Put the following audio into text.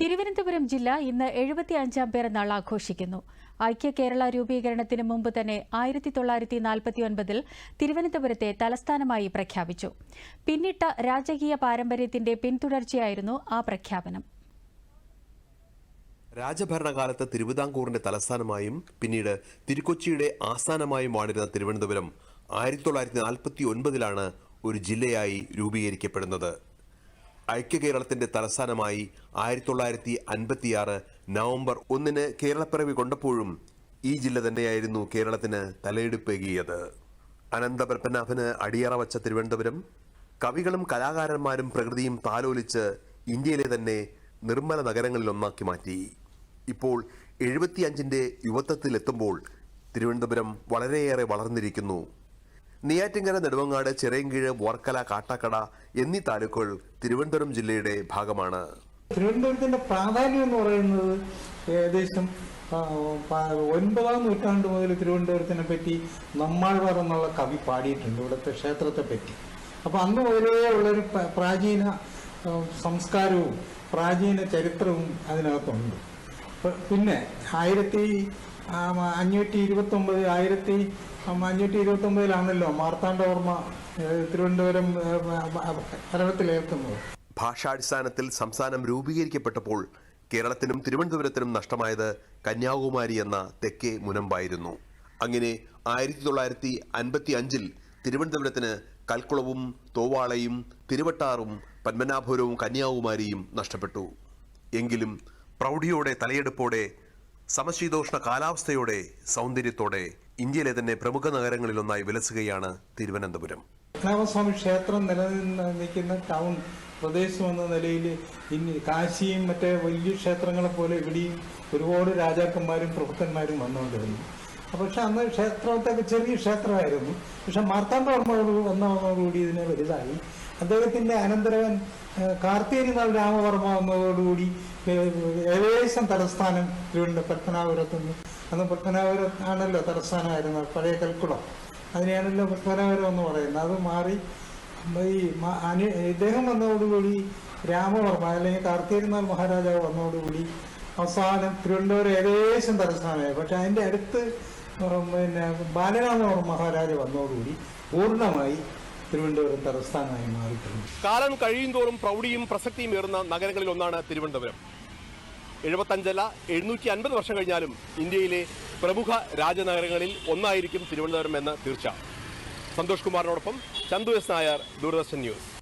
തിരുവനന്തപുരം ജില്ല ഇന്ന് എഴുപത്തി അഞ്ചാം പിറന്നാൾ ആഘോഷിക്കുന്നു. ഐക്യ കേരള രൂപീകരണത്തിന് മുമ്പ് തന്നെ ആയിരത്തി തൊള്ളായിരത്തി നാൽപ്പത്തിയൊൻപതിൽ തിരുവനന്തപുരത്തെ തലസ്ഥാനമായി പ്രഖ്യാപിച്ചു. പിന്നിട്ട രാജകീയ പാരമ്പര്യത്തിന്റെ പിന്തുടർച്ചയായിരുന്നു ആ പ്രഖ്യാപനം. രാജഭരണകാലത്ത് തിരുവിതാംകൂറിന്റെ തലസ്ഥാനമായും പിന്നീട് തിരുക്കൊച്ചിയുടെ ആസ്ഥാനമായും വാണിരുന്ന തിരുവനന്തപുരം ആയിരത്തി തൊള്ളായിരത്തി നാൽപ്പത്തി ഒൻപതിലാണ് ഒരു ജില്ലയായി രൂപീകരിക്കപ്പെടുന്നത്. ഐക്യ കേരളത്തിന്റെ തലസ്ഥാനമായി ആയിരത്തി തൊള്ളായിരത്തി അൻപത്തിയാറ് നവംബർ ഒന്നിന് കേരളപ്പിറവി കൊണ്ടപ്പോഴും ഈ ജില്ല തന്നെയായിരുന്നു കേരളത്തിന് തലയെടുപ്പേകിയത്. അനന്ത പത്മനാഭന് അടിയറ വച്ച തിരുവനന്തപുരം കവികളും കലാകാരന്മാരും പ്രകൃതിയും താലോലിച്ച് ഇന്ത്യയിലെ തന്നെ നിർമ്മല നഗരങ്ങളിൽ ഒന്നാക്കി മാറ്റി. ഇപ്പോൾ എഴുപത്തിയഞ്ചിന്റെ യുവത്വത്തിലെത്തുമ്പോൾ തിരുവനന്തപുരം വളരെയേറെ വളർന്നിരിക്കുന്നു. നെയ്യാറ്റിങ്കര നെടുവങ്ങാട് ചിറയൻകീഴ് വർക്കല കാട്ടാക്കട എന്നീ താലൂക്കുകൾ തിരുവനന്തപുരം ജില്ലയുടെ ഭാഗമാണ്. തിരുവനന്തപുരത്തിന്റെ പ്രാധാന്യം എന്ന് പറയുന്നത് ഏകദേശം ഒൻപതാം നൂറ്റാണ്ട് മുതൽ തിരുവനന്തപുരത്തിനെ പറ്റി നമ്മാഴ്വാർ എന്നുള്ള കവി പാടിയിട്ടുണ്ട് ഇവിടുത്തെ ക്ഷേത്രത്തെ പറ്റി. അപ്പൊ അന്ന് മുതലേ ഉള്ളൊരു പ്രാചീന സംസ്കാരവും പ്രാചീന ചരിത്രവും അതിനകത്തുണ്ട്. പിന്നെ ആയിരത്തി അഞ്ഞൂറ്റി ഇരുപത്തി ഒമ്പത് ആയിരത്തി അഞ്ഞൂറ്റി ഇരുപത്തി ഒമ്പതിലാണല്ലോ മാർത്താണ്ഡവർമ്മ തിരുവനന്തപുരം ഏ, ഭരണത്തിലേൽക്കുന്നത് ഭാഷാടിസ്ഥാനത്തിൽ സംസ്ഥാനം രൂപീകരിക്കപ്പെട്ടപ്പോൾ കേരളത്തിനും തിരുവനന്തപുരത്തിനും നഷ്ടമായത് കന്യാകുമാരി എന്ന തെക്കേ മുനമ്പായിരുന്നു. അങ്ങനെ ആയിരത്തി തൊള്ളായിരത്തി അൻപത്തി അഞ്ചിൽ തിരുവനന്തപുരത്തിന് കൽക്കുളവും തോവാളയും തിരുവട്ടാറും പത്മനാഭപുരവും കന്യാകുമാരിയും നഷ്ടപ്പെട്ടു. എങ്കിലും പ്രൗഢിയോടെ തലയെടുപ്പോടെ സമശീതോഷ്ണ കാലാവസ്ഥയോടെ സൗന്ദര്യത്തോടെ ഇന്ത്യയിലെ തന്നെ പ്രമുഖ നഗരങ്ങളിലൊന്നായി വിലസുകയാണ് തിരുവനന്തപുരം. പത്മനാഭസ്വാമി ക്ഷേത്രം നിലനിന്ന് നിൽക്കുന്ന ടൗൺ പ്രദേശം എന്ന നിലയിൽ ഇനി കാശിയും മറ്റേ വലിയ ക്ഷേത്രങ്ങളെ പോലെ ഇവിടെയും ഒരുപാട് രാജാക്കന്മാരും പ്രഭുക്കന്മാരും വന്നുകൊണ്ടിരുന്നു. പക്ഷെ അന്ന് ക്ഷേത്രത്തൊക്കെ ചെറിയ ക്ഷേത്രമായിരുന്നു. പക്ഷെ മാർത്താണ്ഡവർമ്മയോട് വന്നതോടുകൂടി ഇതിനെ വലുതായി. അദ്ദേഹത്തിന്റെ അനന്തരവൻ കാർത്തികനാൾ രാമവർമ്മ എന്നതോടുകൂടി ഏകദേശം തലസ്ഥാനം തിരുവനന്തപുരം പത്മനാപുരത്ത് നിന്ന് അന്ന് പത്മനാപുരം ആണല്ലോ തലസ്ഥാനമായിരുന്നത് പഴയ കൽക്കുളം. അതിനെയാണല്ലോ പത്മനാപുരം എന്ന് പറയുന്നത്. അത് മാറി ഈ അനു ഇദ്ദേഹം വന്നതോടുകൂടി രാമവർമ്മ അല്ലെങ്കിൽ കാർത്തികനാൾ മഹാരാജാവ് വന്നതോടുകൂടി അവസാനം തിരുവനന്തപുരം ഏകദേശം തലസ്ഥാനമായി. പക്ഷെ അതിന്റെ അടുത്ത് പിന്നെ ബാലരാമവർമ്മ മഹാരാജ വന്നതോടുകൂടി പൂർണമായി തിരുവനന്തപുരം തലസ്ഥാനമായി മാറിയിട്ടുണ്ട് കാലം കഴിയുന്തോറും പ്രൗഢിയും പ്രസക്തിയും ഏറുന്ന നഗരങ്ങളിൽ ഒന്നാണ് തിരുവനന്തപുരം. എഴുപത്തഞ്ചല്ല എഴുന്നൂറ്റി അൻപത് വർഷം കഴിഞ്ഞാലും ഇന്ത്യയിലെ പ്രമുഖ രാജനഗരങ്ങളിൽ ഒന്നായിരിക്കും തിരുവനന്തപുരം എന്ന് തീർച്ച. സന്തോഷ് കുമാറിനോടൊപ്പം ചന്തു എസ് നായർ ദൂരദർശൻ ന്യൂസ്.